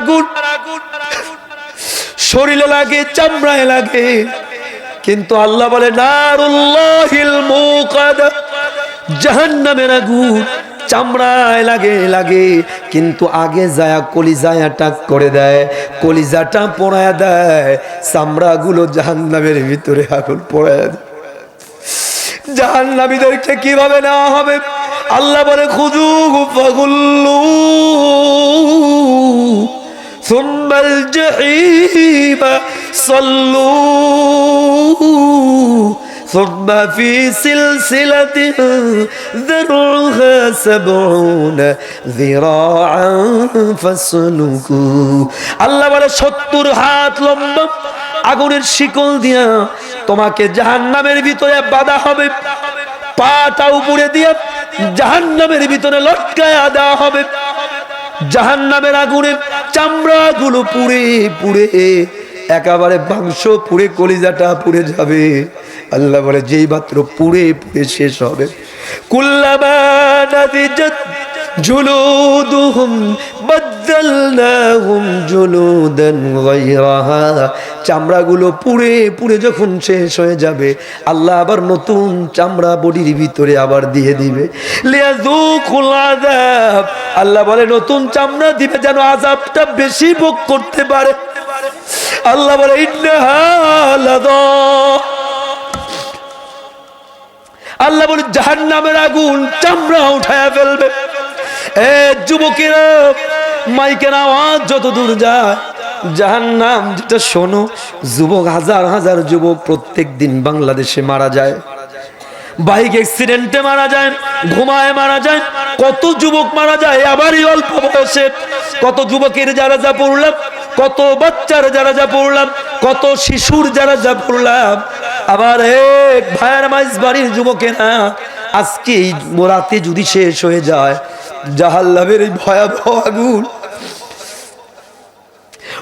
আগুন। শরীরে লাগে, চামড়ায় লাগে। কিন্তু আল্লাহ বলে, নারুল্লাহিল মুকাদা, জাহান্নামের আগুন। চামড়ায় লাগে লাগে। কিন্তু আগে যায় কলিজায়া টাক করে দেয়, কলিজাটা পোড়ায় দেয়। চামড়াগুলো জাহান্নামের ভিতরে আগুন পোড়ায় দেয়। জাহান্নামীদেরকে কীভাবে নেওয়া হবে? আল্লাহ বলে খুদু ফাগুল্লু। ثم الجحيم صلوا ثم في سلسلة ذرعها سبعون ذراعا فاسلكوا আল্লাহ বলে সত্তর হাত লম্বা আগুনের শিকল দিয়া তোমাকে জাহান্নামের ভিতরে বাধা হবে পাটা উপরে দিয়ে জাহান্নামের ভিতরে লটকায় দেওয়া হবে জাহান্নামের আগুনে চামড়া গুলো পুড়ে পুড়ে, একেবারে মাংস পুড়ে, কলিজাটা পুড়ে যাবে। আল্লাহ বলে, যেই মাত্র পুড়ে পুড়ে শেষ হবে। কুল্লামা নাদিজাত জুলুদুহুম বাদদালনাহুম জুলুদান গায়রাহা। চামড়াগুলো পুড়ে পুড়ে যখন শেষ হয়ে যাবে, আল্লাহ আবার নতুন চামড়া বডির ভিতরে আবার দিয়ে দিবে। লিয়াযুকুল আযাব। আল্লাহ বলে, নতুন চামড়া দিবে যেন আযাবটা বেশি ভোগ করতে পারে। আল্লাহ বলে, ইন্নাহা আল্লাহ বলে, জাহান্নামের আগুন চামড়া উঠায় ফেলবে। এ যুবকেরা মাইকের আওয়াজ যত দূর যায় জাহান নাম যেটা শোনো, যুবক হাজার হাজার যুবক প্রত্যেক দিন বাংলাদেশে মারা যায়। বাইক অ্যাক্সিডেন্টে মারা যায়, ঘুমায় মারা যায়, কত যুবক মারা যায়, আবারই অল্প বয়সে। কত যুবকের যারা যা পড়লাম, কত বাচ্চার যারা যা পড়লাম, কত শিশুর যারা যা পড়লাম। আবার এক ভাইয়ের মাইজ বাড়ির যুবকেরা আজকে এই রাতে যদি শেষ হয়ে যায় জাহাল্লাভের এই ভয়াবহ আগুন।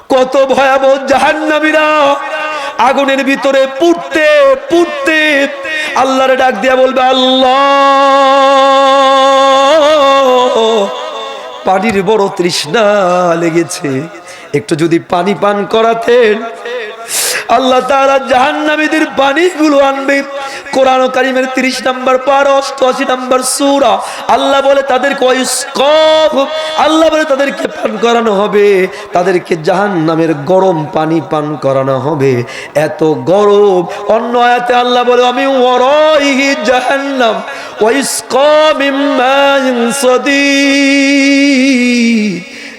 কত ভয়াবহ জাহান্নামীরা আগুনের ভিতরে পুড়তে পুড়তে আল্লাহরে ডাক দিয়া বলবে, আল্লাহ, পানির বড় তৃষ্ণা লেগেছে। একটু যদি পানি পান করাতেন, আল্লাহ তাআলা জাহান্নামীদের পানিগুলো আনবে। কোরআন কারিমের 30 নম্বর পার 88 নম্বর সূরা। আল্লাহ বলে তাদেরকে আল্লাহ বলে তাদেরকে পান করানো হবে। তাদেরকে জাহান্নামের গরম পানি পান করানো হবে। এত গরম। অন্য আয়াতে আল্লাহ বলে আমি ওয়ারাইহি জাহান্নাম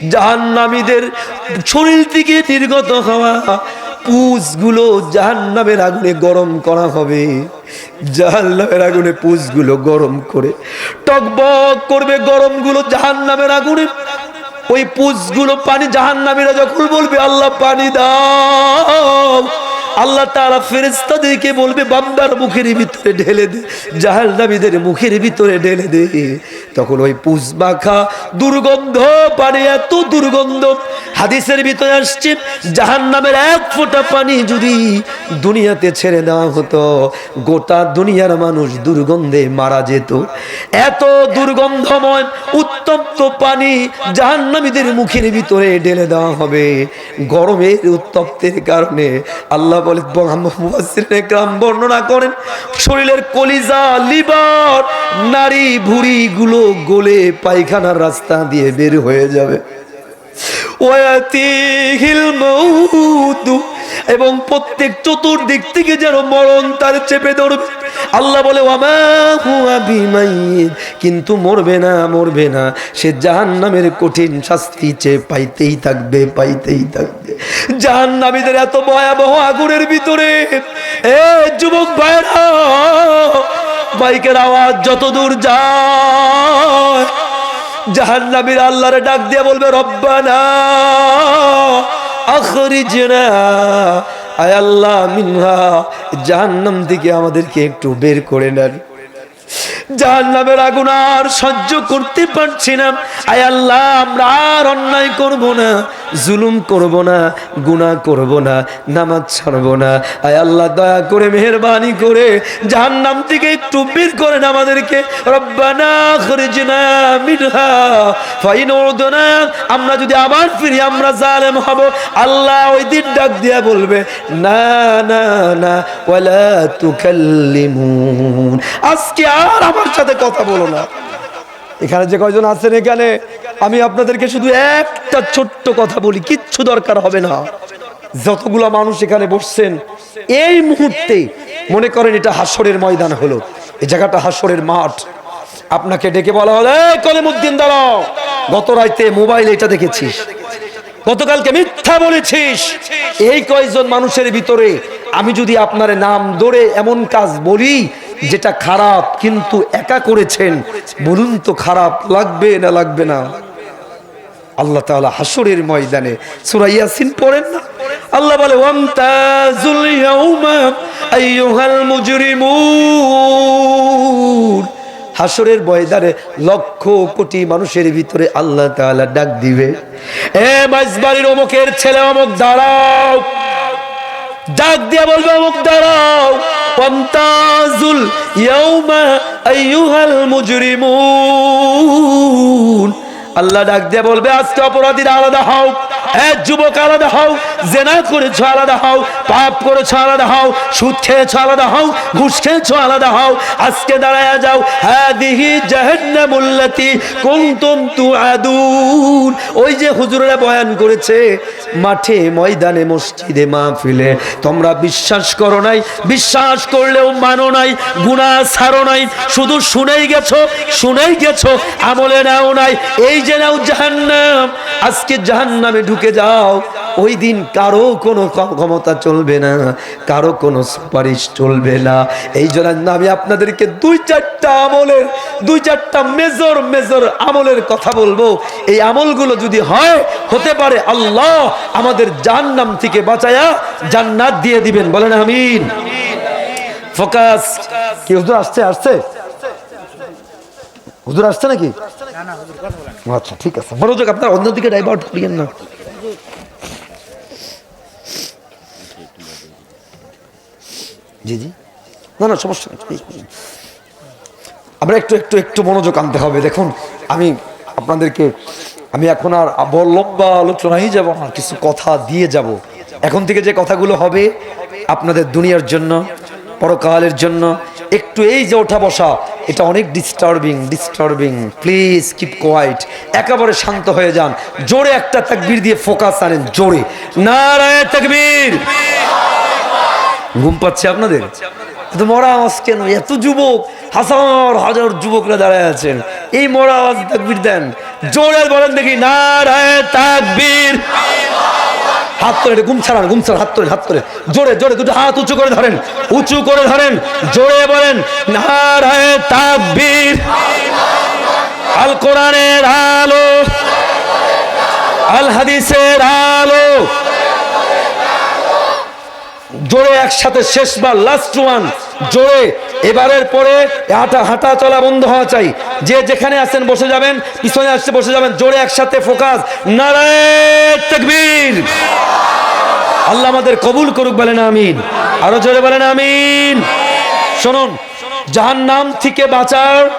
জাহান্নামীদের শরীর থেকে নির্গত হওয়া পুষগুলো জাহান্নামের আগুনে গরম করা হবে। জাহান্নামের আগুনে পুষগুলো গরম করে টকবক করবে গরমগুলো জাহান্নামের আগুনে। ওই পুষগুলো পানি জাহান্নামীরা যখন বলবে, আল্লাহ পানি দাও। আল্লাহ তারা ফেরেস্তাদেরকে বলবে, বান্দার মুখের ভিতরে ঢেলে দে, জাহান্নামীদের মুখের ভিতরে ঢেলে দে। তখন ওই পুষ মাখা দুর্গন্ধ, পানি এত দুর্গন্ধ, হাদিসের ভিতরে আসছে, জাহান্নামের এক ফোঁটা পানি যদি দুনিয়াতে ছেড়ে দেওয়া হতো, গোটা দুনিয়ার মানুষ দুর্গন্ধে মারা যেত। এত দুর্গন্ধময়, উত্তপ্ত পানি জাহান্নামীদের মুখের ভিতরে ঢেলে দেওয়া হবে। গরমের উত্তপ্তের কারণে আল্লাহ বর্ণনা করেন, শরীরের কলিজা, লিভার নারী ভুড়ি গুলো গলে পায়খানার রাস্তা দিয়ে বের হয়ে যাবে। ওয়াতিহিল মাউতু এবং প্রত্যেক চতুর্দিক থেকে যেন মরণ তার চেপে ধরবে আল্লাহ বলে কিন্তু মরবে না মরবে না। সে জাহান্নামের কঠিন শাস্তি চেয়ে পাইতেই থাকবে পাইতেই থাকবে। জাহান্নামীদের এত ভয়াবহ আগুনের ভিতরে। এ যুবক ভাইরা বাইকের আওয়াজ যত দূর যায়, জাহান্নামীর আল্লাহরে ডাক দিয়ে বলবে, রব্বানা আখরিজনা। আয় আল্লাহ মিনহা জাহান্নাম থেকে আমাদেরকে একটু বের করে নেন। জাহান নামের আগুন আর সহ্য করতে পারছি না। আয় আল্লাহ, আমরা আর অন্যায় করব না, জুলুম করব না করব না, নামাজ ছাড়ব না। আয় আল্লাহ, দয়া করে, মেহরবানি করে জাহান নাম থেকে একটু করেন আমাদেরকে। রব্বানা ফাইন আমরা যদি আবার ফিরি, আমরা জালেম হব। আল্লাহ ওই দিন ডাক দিয়া বলবে, না না না, ওয়ালা তুকাল্লিমুন। আজকে আর আমার সাথে কথা বলো না। এখানে যে কয়জন আছেন এখানে, আমি আপনাদেরকে শুধু একটা ছোট্ট কথা বলি, কিচ্ছু দরকার হবে না। যতগুলো মানুষ এখানে বসছেন, এই মুহূর্তে মনে করেন এটা হাসরের ময়দান হলো। এই জায়গাটা হাসরের মাঠ। আপনাকে ডেকে বলা হলো, "এই কলিমুদ্দিন দাঁড়াও গত রাইতে মোবাইলে এটা দেখেছিস। গতকালকে মিথ্যা বলেছিস। এই কয়েকজন মানুষের ভিতরে আমি যদি আপনার নাম ধরে এমন কাজ বলি যেটা খারাপ কিন্তু একা করেছেন, বলুন তো খারাপ লাগবে না লাগবে না? আল্লাহ তাআলা হাসরের ময়দানে সূরা ইয়াসিন পড়েন না? আল্লাহ বলে ওয়ামতাজুল ইয়াউমা আইয়ুহাল মুজরিমুন। হাসরের ময়দানে লক্ষ কোটি মানুষের ভিতরে আল্লাহ তাআলা ডাক দিবে, এ মাইজবাড়ির অমুকের ছেলে অমুক, দাঁড়াও। ডাক দিয়ে বলবে, অমুক, দাঁড়াও। ওয়ামতাজুল ইয়াউমা আইয়ুহাল মুজরিমুন আল্লাহ ডাক দিয়ে বলবে, আজকে অপরাধীরা আলাদা হও। এক যুবক আলাদা হও, জেনা করেছ আলাদা হও, পাপ করেছ আলাদা হও, সুদ খেয়েছো আলাদা হও, ঘুষ খেয়েছো আলাদা হও। আজকে দাঁড়ায় যাও, হাদিহি জাহান্নামুল্লাতি কুনতুম তুআদুন। ওই যে বয়ান করেছে, মাঠে ময়দানে মসজিদে মাহফিলে তোমরা বিশ্বাস করো নাই, বিশ্বাস করলেও মানো নাই, গুনাহ ছাড়ো নাই, শুধু শুনেই গেছো শুনেই গেছো, আমলে নাও নাই। এই যে নাও জাহান্নাম। আজকে জাহান্নামে ঢুকে যাও। ওই দিন কারও কোনো ক্ষমতা চলবে না কারও কোনো সুপারিশ চলবে না। এই জন্য আমি আপনাদেরকে দুই চারটা আমলের দুই চারটা মেজর মেজর আমলের কথা বলব। এই আমলগুলো যদি হয় হতে পারে আল্লাহ আমাদের জাহান্নাম থেকে বাঁচায়া জান্নাত দিয়ে দিবেন। বলেন আমিন। ফোকাস। কি হুজুর আসছে আসছে? হুজুর আসছে নাকি? আচ্ছা ঠিক আছে। মনোযোগ আপনার অন্যদিকে ডাইভার্ট করিয়েন না। জি জি। না না, সমস্যা আমরা একটু একটু একটু মনোযোগ আনতে হবে। দেখুন, আমি আপনাদেরকে, আমি এখন আর লম্বা আলোচনাই যাব না, কিছু কথা দিয়ে যাব। এখন থেকে যে কথাগুলো হবে আপনাদের দুনিয়ার জন্য পরকালের জন্য একটু এই যে ওঠা বসা, এটা অনেক disturbing disturbing please keep quiet একেবারে শান্ত হয়ে যান। জোরে একটা তাকবীর দিয়ে ফোকাস আনেন, জোরে। নারায় তাকবীর! ঘুম পাচ্ছে আপনাদের? তো মরা আওয়াজ কেন? এত যুবক, হাজার হাজার যুবকরা দাঁড়ায় আছেন। এই মরা আওয়াজ তাকবীর দেন। জোরে বলেন দেখি নারায় তাকবীর! হাত তোলে ঘুম ছাড়ান ঘুম ছাড়ান, হাত তোলে হাত তোলে। জোরে জোরে, দুটো হাত উঁচু করে ধরেন, উঁচু করে ধরেন, জোরে বলেন, নারায় তাকবীর। আল কোরআনের আলো, আল হাদিসের আলো। জোরে একসাথে শেষবার লাস্ট ওয়ান জোরে এবারের পরে হাঁটা হাঁটা চলা বন্ধ হওয়া চাই। যে যেখানে আছেন বসে যাবেন, পিছনে আসছে বসে যাবেন, জোরে একসাথে ফোকাস। নারায় তাকবীর। আল্লাহ আমাদের কবুল করুক বলেন আমিন। আরও জোরে বলেন আমিন। শুনুন যাহার নাম থেকে বাঁচার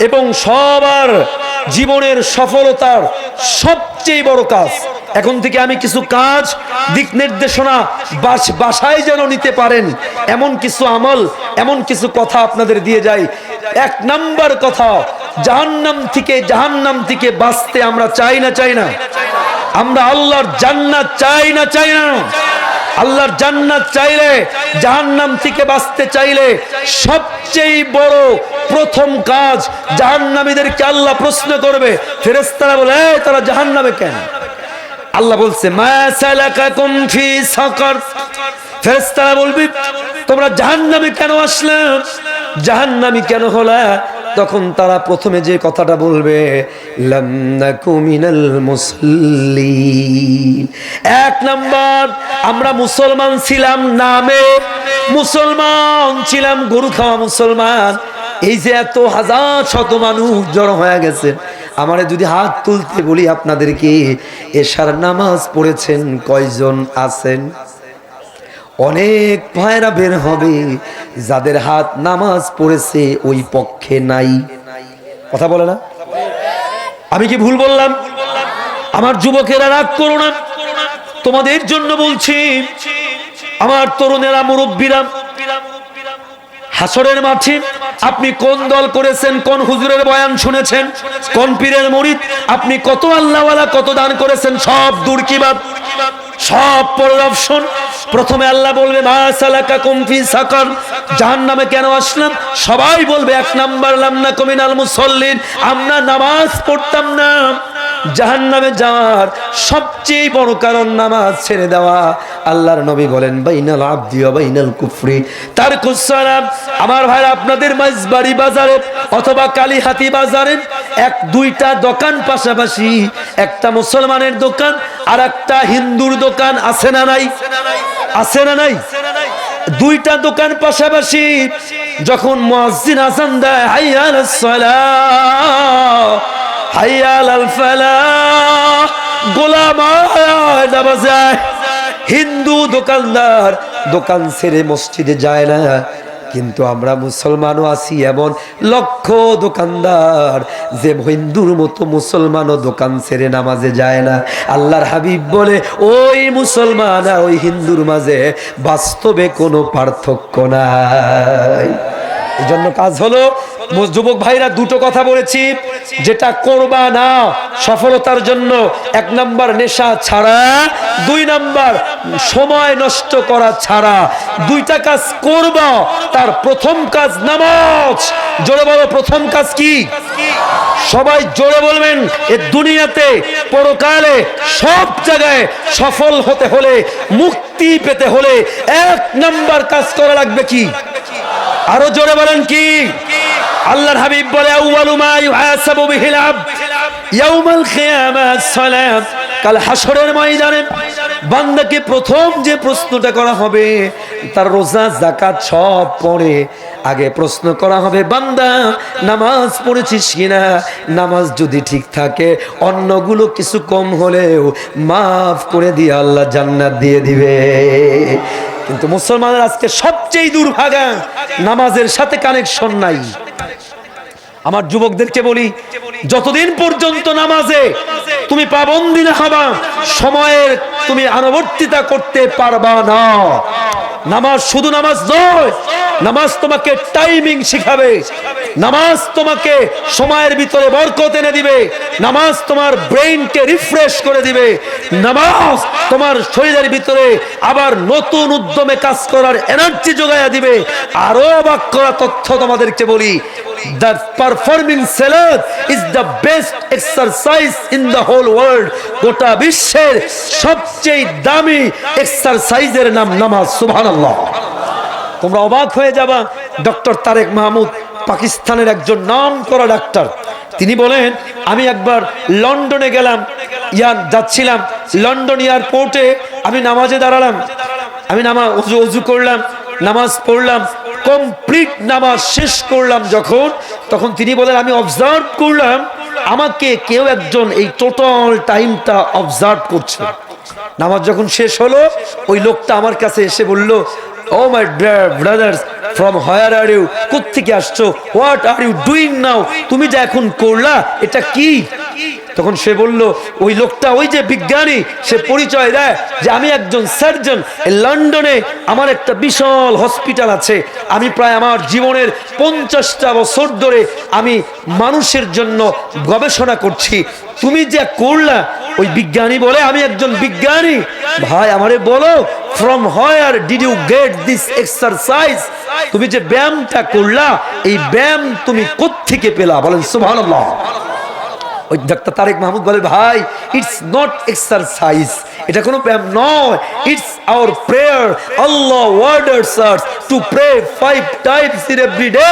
এবং সবার জীবনের সফলতার সবচেয়ে বড় কাজ এখন থেকে আমি কিছু কাজ দিক নির্দেশনা বাস- বাসায় যেন নিতে পারেন। এমন কিছু আমল এমন কিছু কথা আপনাদের দিয়ে যাই। এক নাম্বার কথা জাহান্নাম থেকে জাহান্নাম থেকে বাঁচতে আমরা চাই না চাই না। আমরা আল্লাহর জান্নাত চাই না চাই না। আল্লাহর জান্নাত চাইলে জাহান্নাম থেকে বাঁচতে চাইলে সবচেয়ে বড় প্রথম কাজ জাহান্নামীদেরকে আল্লাহ প্রশ্ন করবে। ফেরেস্তারা বলে "এই, তারা জাহান্নামে কেন? আল্লাহ বলছে, মা সালাকাকুম ফি সাকার। ফেরেশতারা বলবে, তোমরা জাহান্নামে কেন আসলে? জাহান্নামী কেন হলা? তখন তারা প্রথমে যে কথাটা বলবে এক নাম্বার, আমরা মুসলমান ছিলাম নামে মুসলমান ছিলাম, গরু খাওয়া মুসলমান। এই যে এত হাজার শত মানুষ জড়ো হয়ে গেছে। আমারে যদি হাত তুলতে বলি আপনাদেরকে এশার নামাজ পড়েছেন? কয়জন আছেন? অনেক ভাইরা বের হবে, যাদের হাত নামাজ পড়েছে ওই পক্ষে নাই। কথা বলে না? আমি কি ভুল বললাম? আমার যুবকেরা রাগ করো না। তোমাদের জন্য বলছি, আমার তরুণেরা, মুরব্বীরা, হাসরের মাঠে আপনি কোন দল করেছেন? কোন হুজুরের বয়ান শুনেছেন? কোন পীরের মরিদ? আপনি কত আল্লাহওয়ালা কত দান করেছেন? সব দূর কিবাদ সব পরের প্রথমে আল্লাহ বলবে, মা সালাকা কুমফি সাকার। জাহান্নামে কেন আসলাম? সবাই বলবে, এক নাম্বার লামনা কমিনাল মুসল্লিন। আমরা নামাজ পড়তাম না। জাহান নামে যাওয়ার সবচেয়ে বড় কারণ নামাজ ছেড়ে দেওয়া। আল্লাহর নবী বলেন, বাইনাল আব্দি বাইনাল কুফরি। তার কুসারাম আমার ভাই আপনাদের মাইজবাড়ি বাজারে অথবা কালীহাতি বাজারে এক, দুইটা দোকান পাশাপাশি একটা মুসলমানের দোকান আর একটা হিন্দুর দোকান আছে না নাই? আছে না নাই? দুইটা দোকান পাশাপাশি যখন মুয়াজ্জিন আজান দেয় হাইয়া আলাস সালাহ। হাইয়াল আল ফালাহ, গোলাম নামাজে আয়। হিন্দু দোকানদার দোকান ছেড়ে মসজিদে যায় না। কিন্তু আমরা মুসলমানও আছি এমন লক্ষ দোকানদার যে হিন্দুর মতো মুসলমানও দোকান ছেড়ে নামাজে যায় না। আল্লাহর হাবিব বলে, ওই মুসলমান আর ওই হিন্দুর মাঝে বাস্তবে কোনো পার্থক্য নাই। এই জন্য কাজ হলো যুবক ভাইরা দুটো কথা বলেছি। যেটা করবা না সফলতার জন্য এক নাম্বার নেশা ছাড়া, দুই নাম্বার সময় নষ্ট করা ছাড়া। দুইটা কাজ করবা, তার প্রথম কাজ নামাজ। জোরে বলো, প্রথম কাজ কি? সবাই জোরে বলবেন, এ দুনিয়াতে পরকালে সব জায়গায় সফল হতে হলে, মুক্তি পেতে হলে এক নাম্বার কাজ করা লাগবে কি? আরও জোরে বলেন কি? আল্লাহর হাবিব বলে আউয়ালু মা ইউহাসাবু বিহিল ইয়াউমাল কিয়ামাত সালাত কাল হাসরের ময়দানে বান্দাকে প্রথম যে প্রশ্নটা করা হবে, তার রোজা, যাকাত সব পড়ে। আগে প্রশ্ন করা হবে, বান্দা, নামাজ পড়েছিস কিনা নামাজ যদি ঠিক থাকে, অন্যগুলো কিছু কম হলেও মাফ করে দিয়ে আল্লাহ জান্নাত দিয়ে দিবে। কিন্তু মুসলমানের আজকে সবচেয়ে দুর্ভাগা নামাজের সাথে কানেকশন নাই। আমার যুবকদেরকে বলি, যতদিন পর্যন্ত নামাজে তুমি পাবন্দি না হবা, সময়ের তুমি আনুবর্তিতা করতে পারবা না। নামাজ শুধু নামাজ নয়, নামাজ তোমাকে টাইমিং শিখাবে। নামাজ তোমাকে সময়ের ভিতরে বরকত এনে দিবে। নামাজ তোমার ব্রেইনকে রিফ্রেশ করে দিবে। নামাজ তোমার শরীরের ভিতরে আবার নতুন উদ্যমে কাজ করার এনার্জি যোগাইয়া দিবে। আরও অবাক করা তথ্য তোমাদেরকে বলি, The performing salat is the best exercise in the whole world. গোটা বিশ্বের সবচেয়ে দামি এক্সারসাইজের নাম নামাজ, সুবহানাল্লাহ। তোমরা অবাক হয়ে যাবা, ডক্টর তারেক মাহমুদ পাকিস্তানের একজন নাম করা ডাক্তার। তিনি বলেন, আমি একবার লন্ডনে গেলাম ইয়ার যাচ্ছিলাম, লন্ডন এয়ারপোর্টে আমি নামাজে দাঁড়ালাম। আমি নামাজ উজু অজু করলাম, নামাজ পড়লাম, কমপ্লিট নামাজ শেষ করলাম যখন, তখন তিনি বলেন, আমি অবজার্ভ করলাম, আমাকে কেউ একজন এই টোটাল টাইমটা অবজার্ভ করছে। নামাজ যখন শেষ হলো, ওই লোকটা আমার কাছে এসে বলল ও my brothers from where are you কোথেকে আসছো? What are you doing now তুমি যা এখন করলা, এটা কি? তখন সে বলল, ওই লোকটা ওই যে বিজ্ঞানী, সে পরিচয় দেয় যে আমি একজন সার্জন। লন্ডনে আমার একটা বিশাল হসপিটাল আছে। আমি প্রায় আমার জীবনের পঞ্চাশটা বছর ধরে আমি মানুষের জন্য গবেষণা করছি। তুমি যে করলা, ওই বিজ্ঞানী বলে আমি একজন বিজ্ঞানী। ভাই, আমারে বলো from where did you get this exercise তুমি যে ব্যায়ামটা করলা, এই ব্যায়াম তুমি কোত্থেকে পেলা? বলেন, সুবহানাল্লাহ। ওই ডাক্তার তারেক মাহমুদ বলে, ভাই ইটস নট এক্সারসাইজ এটা কোনো ব্যায়াম নয়। It's our prayer Allah orders to pray five times in every day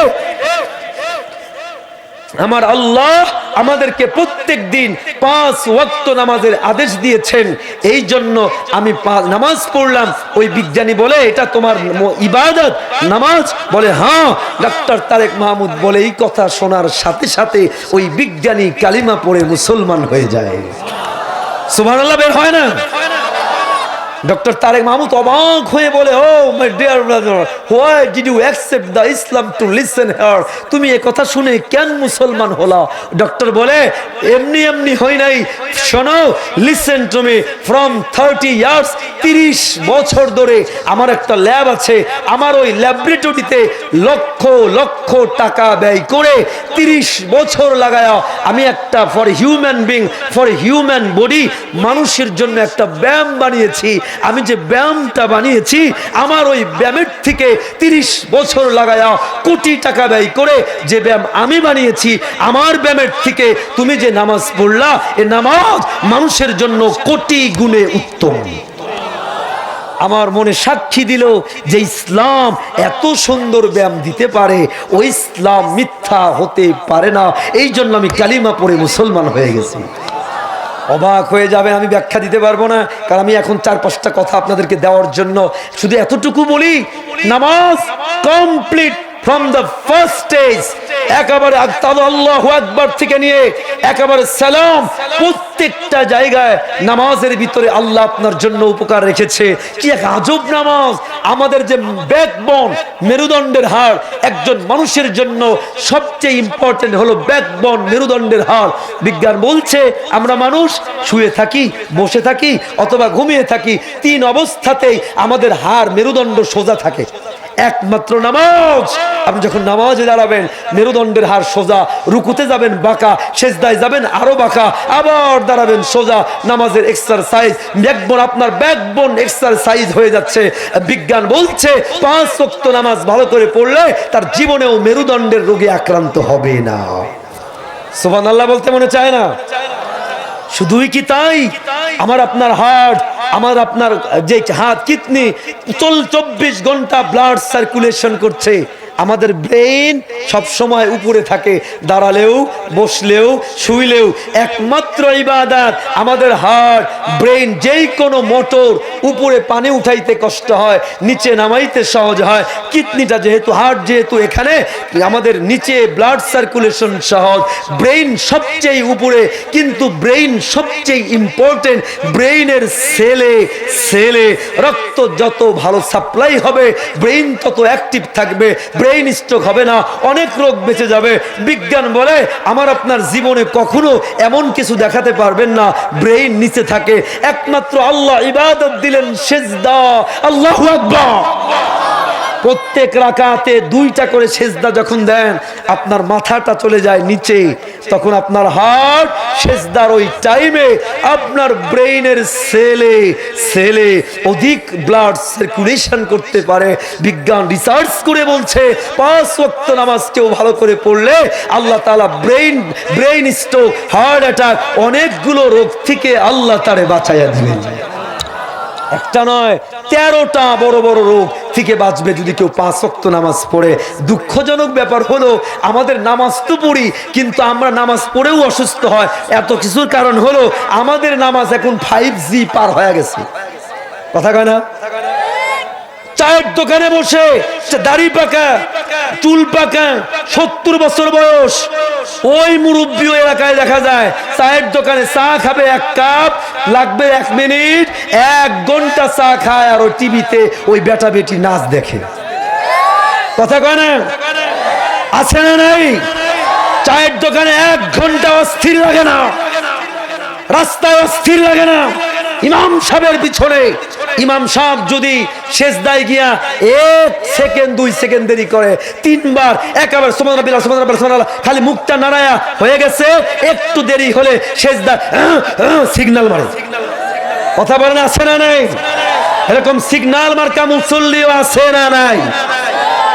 আমার আল্লাহ আমাদেরকে প্রত্যেক দিন পাঁচ ওয়াক্ত নামাজের আদেশ দিয়েছেন। এই জন্য আমি নামাজ পড়লাম। ওই বিজ্ঞানী বলে, এটা তোমার ইবাদত, নামাজ? বলে হ্যাঁ। ডাক্তার তারেক মাহমুদ বলে, এই কথা শোনার সাথে সাথে ওই বিজ্ঞানী কালিমা পড়ে মুসলমান হয়ে যায়। সুবহানাল্লাহ, বের হয় না? ডক্টর তারেক মাহমুদ অবাক হয়ে বলে, ও my dear brother why did you accept the Islam to listen her তুমি এ কথা শুনে কেন মুসলমান হলা? ডক্টর বলে, এমনি এমনি হই নাই। শোনো listen to me from thirty years তিরিশ বছর ধরে আমার একটা ল্যাব আছে। আমার ওই ল্যাবরেটরিতে লক্ষ লক্ষ টাকা ব্যয় করে তিরিশ বছর লাগায়া আমি একটা for human being for human body মানুষের জন্য একটা ব্যায়াম বানিয়েছি। আমি যে ব্যায়ামটা বানিয়েছি, আমার ওই ব্যায়ামের থেকে তিরিশ বছর লাগায়া কোটি টাকা ব্যয় করে যে ব্যায়াম আমি বানিয়েছি, আমার ব্যায়ামের থেকে তুমি যে নামাজ পড়লা, এ নামাজ মানুষের জন্য কোটি গুণে উত্তম। আমার মনে সাক্ষী দিল যে ইসলাম এত সুন্দর ব্যায়াম দিতে পারে ওই ইসলাম মিথ্যা হতে পারে না এই জন্য আমি কালিমা পড়ে মুসলমান হয়ে গেছি। অবাক হয়ে যাবে আমি ব্যাখ্যা দিতে পারব না, কারণ আমি এখন চার পাঁচটা কথা আপনাদেরকে দেওয়ার জন্য শুধু এতটুকু বলি, নামাজ complete from the first stage একেবারে আল্লাহ একবার থেকে নিয়ে একেবারে সালাম প্রত্যেকটা জায়গায় নামাজের ভিতরে আল্লাহ আপনার জন্য উপকার রেখেছে। কি এক আজব নামাজ! আমাদের যে ব্যাকবন মেরুদণ্ডের হাড়, একজন মানুষের জন্য সবচেয়ে ইম্পর্টেন্ট হলো ব্যাকবন মেরুদণ্ডের হাড়। বিজ্ঞান বলছে, আমরা মানুষ শুয়ে থাকি, বসে থাকি, অথবা ঘুমিয়ে থাকি, তিন অবস্থাতেই আমাদের হাড় মেরুদণ্ড সোজা থাকে। একমাত্র নামাজ। আপনি যখন নামাজে দাঁড়াবেন, মেরুদণ্ডের হার সোজা, রুকুতে যাবেন বাঁকা, সেজদায় যাবেন আরও বাঁকা, আবার দাঁড়াবেন সোজা, নামাজের এক্সারসাইজ ব্যাকবোন আপনার ব্যাকবোন এক্সারসাইজ হয়ে যাচ্ছে। বিজ্ঞান বলছে, পাঁচ ওয়াক্ত নামাজ ভালো করে পড়লে তার জীবনেও মেরুদণ্ডের রোগে আক্রান্ত হবে না। সোবান আল্লাহ বলতে মনে চায় না? শুধুই কি তাই? আমার আপনার হার্ট, আমার আপনার যে হাত, কিডনি, চল চব্বিশ ঘণ্টা ব্লাড সার্কুলেশন করছে। আমাদের ব্রেন সব সময় উপরে থাকে, দাঁড়ালেও, বসলেও, শুইলেও। একমাত্র ইবাদত আমাদের হার্ট ব্রেন যেই কোনো মোটর উপরে পানি উঠাইতে কষ্ট হয়, নিচে নামাইতে সহজ হয়। কিডনিটা যেহেতু হার্ট যেহেতু এখানে, আমাদের নিচে ব্লাড সার্কুলেশন সহজ। ব্রেন সবচেয়ে উপরে, কিন্তু ব্রেন সবচেয়ে ইম্পর্টেন্ট ব্রেইনের সেলে সেলে রক্ত যত ভালো সাপ্লাই হবে, ব্রেইন তত অ্যাক্টিভ থাকবে ব্রেইন স্ট্রোক হবে না, অনেক রোগ বেঁচে যাবে। বিজ্ঞান বলে, আমার আপনার জীবনে কখনো এমন কিছু দেখাতে পারবেন না ব্রেইন নিচে থাকে। একমাত্র আল্লাহ ইবাদত দিলেন, সেজদা। আল্লাহ আকবার। প্রত্যেক রাকাতে দুইটা করে সেজদা যখন দেন, আপনার মাথাটা চলে যায় নিচে। তখন আপনার হার্ট সেজদার ওই টাইমে আপনার ব্রেইনের সেলে সেলে অধিক ব্লাড সার্কুলেশন করতে পারে। বিজ্ঞান রিসার্চ করে বলছে, পাঁচ ওয়াক্ত নামাজ কেউ ভালো করে পড়লে আল্লাহ তালা brain brain stroke heart attack অনেকগুলো রোগ থেকে আল্লাহ তারে বাঁচাইয়া দিবেন। একটা নয়, তেরোটা বড় বড় রোগ থেকে বাঁচবে যদি কেউ পাঁচ অক্ত নামাজ পড়ে। দুঃখজনক ব্যাপার হলো, আমাদের নামাজ তো পড়ি, কিন্তু আমরা নামাজ পড়েও অসুস্থ হয়। এত কিছুর কারণ হলো, আমাদের নামাজ এখন ফাইভ জি পার হয়ে গেছে। কথা কয় না? চায়ের দোকানে বসে দাড়ি পাকা, চুল পাকা, সত্তর বছর বয়স। ওই মুরব্বী এলাকায় দেখা যায়, চায়ের দোকানে চা খাবে এক কাপ, লাগবে এক মিনিট এক ঘণ্টা চা খায় আর ওই টিভিতে ওই বেটা বেটি নাচ দেখে। কথা কয় না? আছে না নাই? চায়ের দোকানে এক ঘণ্টা অস্থির লাগে না। রাস্তায় অস্থির লাগে না। ইমাম সাহেবের পিছনে, ইমাম সাহেব যদি শেষ দায় গিয়া এক সেকেন্ড, দুই সেকেন্ড দেরি করে, তিনবার, একেবারে সমান রাবিল সমান রাবিল খালি মুখটা নাড়ায়া হয়ে গেছে, একটু দেরি হলে শেষ দা সিগন্যাল মারে। কথা বলেন, আছে না নাই? এরকম সিগন্যাল মার্কা মুসল্লিও আছে না নাই?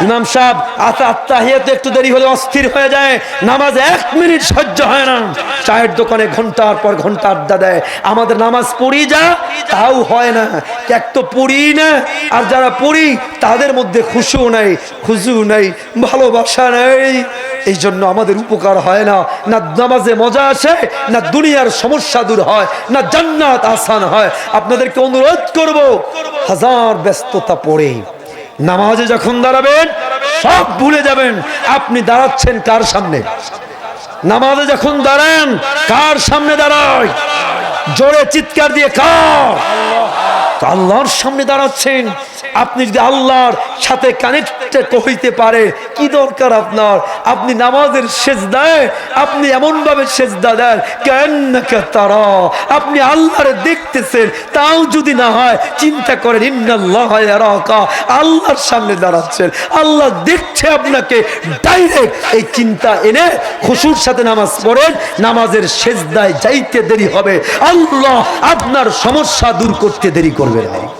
ইমাম সাহেব, আতা আত্মাহিয়াতে একটু দেরি হলে অস্থির হয়ে যায়। নামাজ এক মিনিট সহ্য হয় না। চায়ের দোকানে ঘণ্টার পর ঘণ্টা আড্ডা দেয়। আমাদের নামাজ পড়ি যা, তাও হয় না। এক তো পড়ি না। আর যারা পড়ি, তাদের মধ্যে খুশু নাই খুশু নাই, ভালোবাসা নেই। এই জন্য আমাদের উপকার হয় না। না নামাজে মজা আসে, না দুনিয়ার সমস্যা দূর হয়, না জান্নাত আসান হয়। আপনাদেরকে অনুরোধ করব, হাজার ব্যস্ততা পড়ে নামাজে যখন দাঁড়াবেন, সব ভুলে যাবেন, আপনি দাঁড়াচ্ছেন কার সামনে? নামাজে যখন দাঁড়ান, কার সামনে দাঁড়ায়? জোরে চিৎকার দিয়ে, কার? তো আল্লাহর সামনে দাঁড়াচ্ছেন। আপনি যদি আল্লাহর সাথে কানেক্টেড হইতে পারে, কি দরকার আপনার? আপনি নামাজের শেষ দেয় আপনি এমন ভাবে শেষ দেন কেন তারা। আপনি আল্লাহরে দেখতেছেন, তাও যদি না হয়, চিন্তা করেন, ইন্নাল্লাহ আল্লাহর সামনে দাঁড়াচ্ছেন। আল্লাহ দেখছে আপনাকে ডাইরেক্ট এই চিন্তা এনে খুশুর সাথে নামাজ পড়েন, নামাজের শেষ দায় যাইতে দেরি হবে। আল্লাহ আপনার সমস্যা দূর করতে দেরি করবে না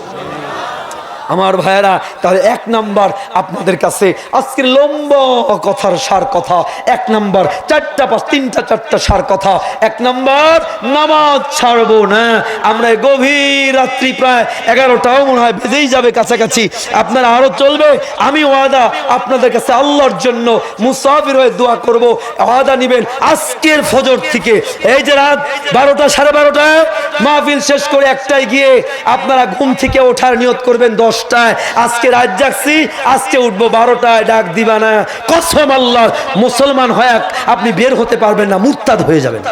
আমার ভাইয়েরা, তাহলে এক নাম্বার আপনাদের কাছে আজকে লম্বা কথার সার কথা। এক নাম্বার, চারটা পাঁচ, তিনটা চারটা সার কথা। এক নাম্বার, নামাজ ছাড়বো না। আমরা গভীর রাত্রি প্রায় এগারোটাও মনে হয় বেজেই যাবে কাছাকাছি। আপনারা আরও চলবে। আমি ওয়াদা আপনাদের কাছে আল্লাহর জন্য মুসাফির হয়ে দোয়া করব। ওয়াদা নিবেন আজকের ফজর থেকে। এই যে রাত বারোটা, সাড়ে বারোটায় মাহফিল শেষ করে একটাই গিয়ে আপনারা ঘুম থেকে ওঠার নিয়ত করবেন দশটায়, আজকে রাত জাগছি, আজকে উঠবো বারোটায়, ডাক দিবা না। কসম আল্লাহ, মুসলমান হয় আপনি বের হতে পারবেন না, মুরতাদ হয়ে যাবেন।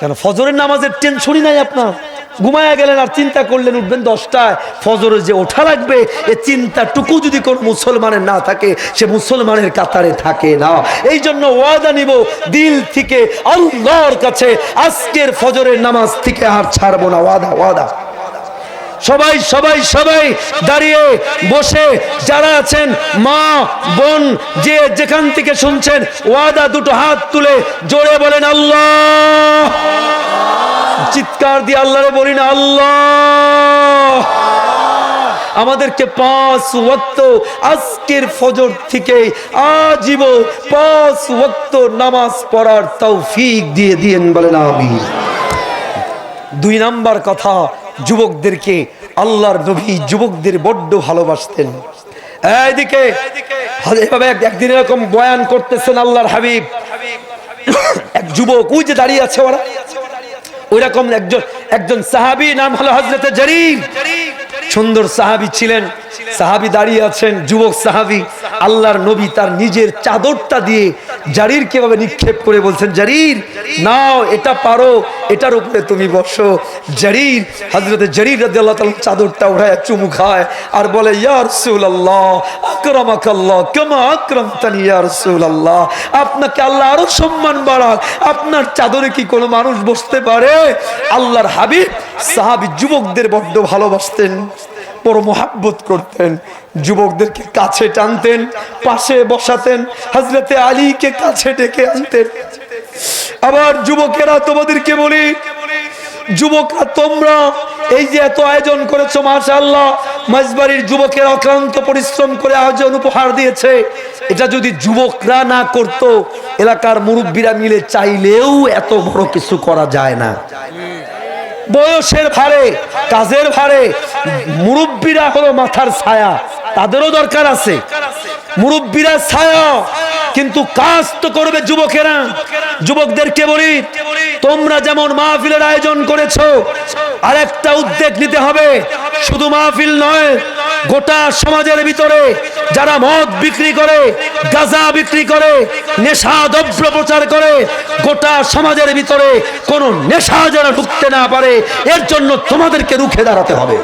কেন, ফজরের নামাজের টেনশনই নাই আপনার? ঘুমায়া গেলেন আর চিন্তা করলেন, উঠবেন দশটায়, ফজরে যে ওঠা লাগবে, এ চিন্তাটুকু যদি কোন মুসলমানের না থাকে, সে মুসলমানের কাতারে থাকে না। এই জন্য ওয়াদা নিব, দিল থেকে আল্লাহর কাছে, আজকের ফজরের নামাজ থেকে আর ছাড়বো না। ওয়াদা ওয়াদা। সবাই সবাই সবাই দাঁড়িয়ে বসে যারা আছেন, মা, বোন, যে যেখান থেকে শুনছেন, ওয়াদা দুটো হাত তুলে জোরে বলেন, আল্লাহ। চিৎকার দিয়ে আল্লাহরে বলি না, আল্লাহ। আমাদেরকে পাঁচ ওয়াক্ত আজকের ফজর থেকে আজীব পাঁচ ওয়াক্ত নামাজ পড়ার তৌফিক দিয়ে দিয়েন বলেন আমি দুই নাম্বার কথা যুবকদেরকে আল্লাহর নবী যুবকদের বড্ড ভালোবাসতেন। এইদিকে এভাবে একদিন এরকম বয়ান করতেছেন আল্লাহর হাবিব। এক যুবক, ওই যে দাঁড়িয়ে আছে ওরা। ওই রকম একজন একজন সাহাবি, নাম হলো হজরতে জরিম সুন্দর সাহাবি ছিলেন। সাহাবি দাঁড়িয়ে আছেন, যুবক সাহাবি। আল্লাহর নবী তার নিজের চাদরটা দিয়ে জারির কীভাবে নিক্ষেপ করে বলছেন, জারির, নাও, এটা পারো, এটার উপরে তুমি বসো। জারির হজরতে জারির রাদিয়াল্লাহু তাআলা চাদরটা উঠায়, চুমু খায় আর বলে, ইয়া রাসূলুল্লাহ, আকরামাকাল্লাহ, কামা আকরামতানি ইয়া রাসূলুল্লাহ। আপনাকে আল্লাহ আরও সম্মান বাড়াক। আপনার চাদরে কি কোনো মানুষ বসতে পারে? আল্লাহর হাবিব সাহাবি যুবকদের বড্ড ভালোবাসতেন। বড় মোহাব্বত করতেন, যুবকদেরকে কাছে টানতেন, পাশে বসাতেন হজরতে আলীকে কাছে ডেকে আনতেন। আবার যুবকেরা তোমাদেরকে বলি, যুবকরা তোমরা এই যে এত আয়োজন করেছ, মাশাআল্লাহ মাঝবাড়ির যুবকের অক্লান্ত পরিশ্রম করে আয়োজন উপহার দিয়েছে। এটা যদি যুবকরা না করত, এলাকার মুরব্বীরা মিলে চাইলেও এত বড় কিছু করা যায় না। বয়সের ভারে, কাজের ভারে মুরব্বীরা হলো মাথার ছায়া। তাদেরও দরকার আছে। মুরব্বীরা ছায়া। কিন্তু কাজ তো করবে যুবকেরা। যুবকদেরকে বলি? তোমরা যেমন মাহফিলের আয়োজন করেছ আর একটা উদ্যোগ নিতে হবে। শুধু মাহফিল নয় গোটা সমাজের ভিতরে যারা মদ বিক্রি করে, গাঁজা বিক্রি করে, নেশা দ্রব্য প্রচার করে, গোটা সমাজের ভিতরে কোনো নেশা যেন ঢুকতে না পারে, এর জন্য তোমাদেরকে রুখে দাঁড়াতে হবে।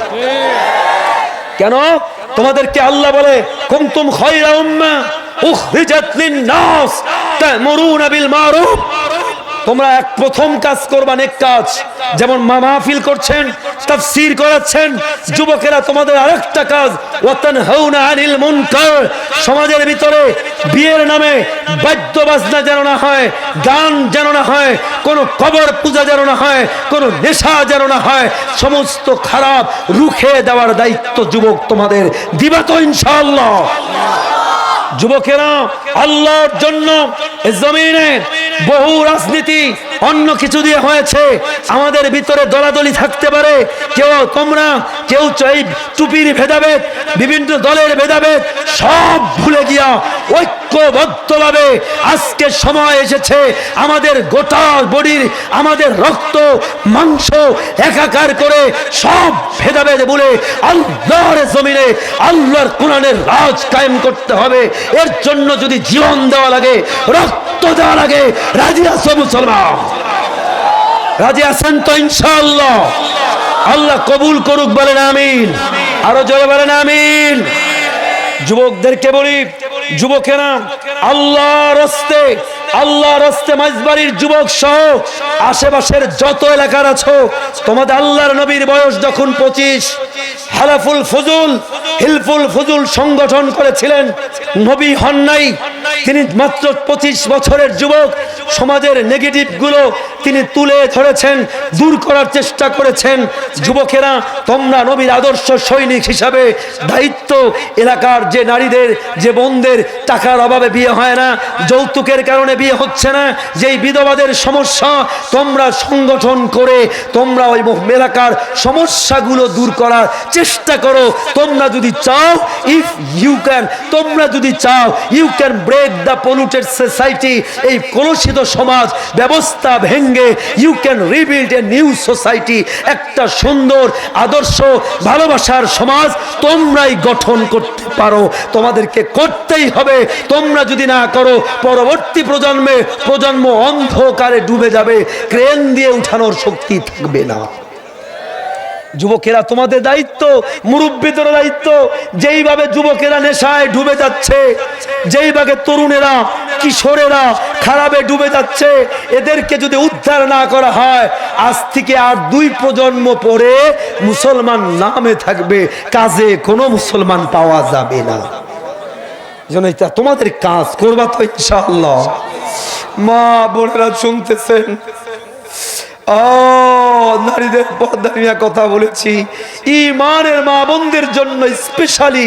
কেন? তোমাদেরকে আল্লাহ বলে কুমতুম খায়রা উম্মাহ উখরিজাত লিন-নাস তা'মুরুনা বিল মারুফ তোমরা এক প্রথম কাজ করবা নেক কাজ। যেমন মা মাহফিল করছেন, তাফসীর করাচ্ছেন, যুবকেরা তোমাদের আরেকটা কাজ, ওয়াতানহাউনা আনিল মুনকার। সমাজের ভিতরে বিয়ের নামে বাদ্য বাজনা যেন না হয়, গান যেন না হয়, কোনো কবর পূজা যেন না হয়, কোনো নেশা যেন না হয়, সমস্ত খারাপ রুখে দেওয়ার দায়িত্ব যুবক তোমাদের দিবা তো ইনশাআল্লাহ। যুবকেরা আল্লাহর জন্য জমিনের জমিনে বহু রাজনীতি অন্য কিছু দিয়ে হয়েছে। আমাদের ভিতরে দলাদলি থাকতে পারে। কেউ তোমরা, কেউ চাই টুপির ভেদাভেদ, বিভিন্ন দলের ভেদাভেদ, সব ভুলে গিয়া ঐক্যবদ্ধভাবে আজকে সময় এসেছে। আমাদের গোটা বডির, আমাদের রক্ত, মাংস একাকার করে সব ভেদাভেদ বলে আল্লাহর জমিনে, আল্লাহর কোরআনের রাজ কায়েম করতে হবে। এর জন্য যদি জীবন দেওয়া লাগে, রক্ত দেওয়া লাগে, রাজি আছো মুসলমান? রাজি আছেন তো ইনশাআল্লাহ? আল্লাহ কবুল করুক বলেন আমিন। আরও জোরে বলেন আমিন। যুবকদেরকে বলি, যুবকেরা আল্লাহ রস্তে আল্লাহ রস্তে মাঝবাড়ির যুবক সহ আশেপাশের যত এলাকার আছো, তোমাদের আল্লাহর নবীর বয়স যখন পঁচিশ, হালাফুল ফজুল, হিলফুল ফজুল সংগঠন করেছিলেন, নবী হন নাই, তিনি মাত্র পঁচিশ বছরের যুবক সমাজের নেগেটিভগুলো তিনি তুলে ধরেছেন, দূর করার চেষ্টা করেছেন। যুবকেরা, তোমরা নবীর আদর্শ সৈনিক হিসাবে দায়িত্ব, এলাকার যে নারীদের, যে বোনদের টাকার অভাবে বিয়ে হয় না, যৌতুকের কারণে বিয়ে হচ্ছে না, যেই বিধবাদের সমস্যা, তোমরা সংগঠন করে, তোমরা ওই এলাকার সমস্যাগুলো দূর করার চেষ্টা করো। তোমরা যদি চাও ইফ ইউ ক্যান তোমরা যদি চাও you can break the polluted society এই কলুষিত সমাজ, ব্যবস্থা ভেঙ্গে you can rebuild a new society একটা সুন্দর, আদর্শ, ভালোবাসার সমাজ তোমরাই গঠন করতে পারো। তোমাদেরকে করতেই হবে। তোমরা যদি না করো, পরবর্তী প্রজন্মে, প্রজন্ম অন্ধকারে ডুবে যাবে। ক্রেন দিয়ে উঠানোর শক্তি থাকবে না। যুবকেরা, তোমাদের দায়িত্ব মুরব্বীদের দায়িত্ব, যেইভাবে যুবকেরা নেশায় ডুবে যাচ্ছে যেইভাবে তরুণেরা, কিশোরেরা খারাপে ডুবে যাচ্ছে, এদেরকে যদি উদ্ধার না করা হয়, আজ থেকে আর দুই প্রজন্ম পরে মুসলমান নামে থাকবে, কাজে কোনো মুসলমান পাওয়া যাবে না। তোমাদের কাজ, করবা তো ইনশাআল্লাহ। মা বোনেরা শুনতেছেন। ও নারীদের পর্দা নিয়ে কথা বলেছি। ইমানের মা বোনদের জন্য স্পেশালি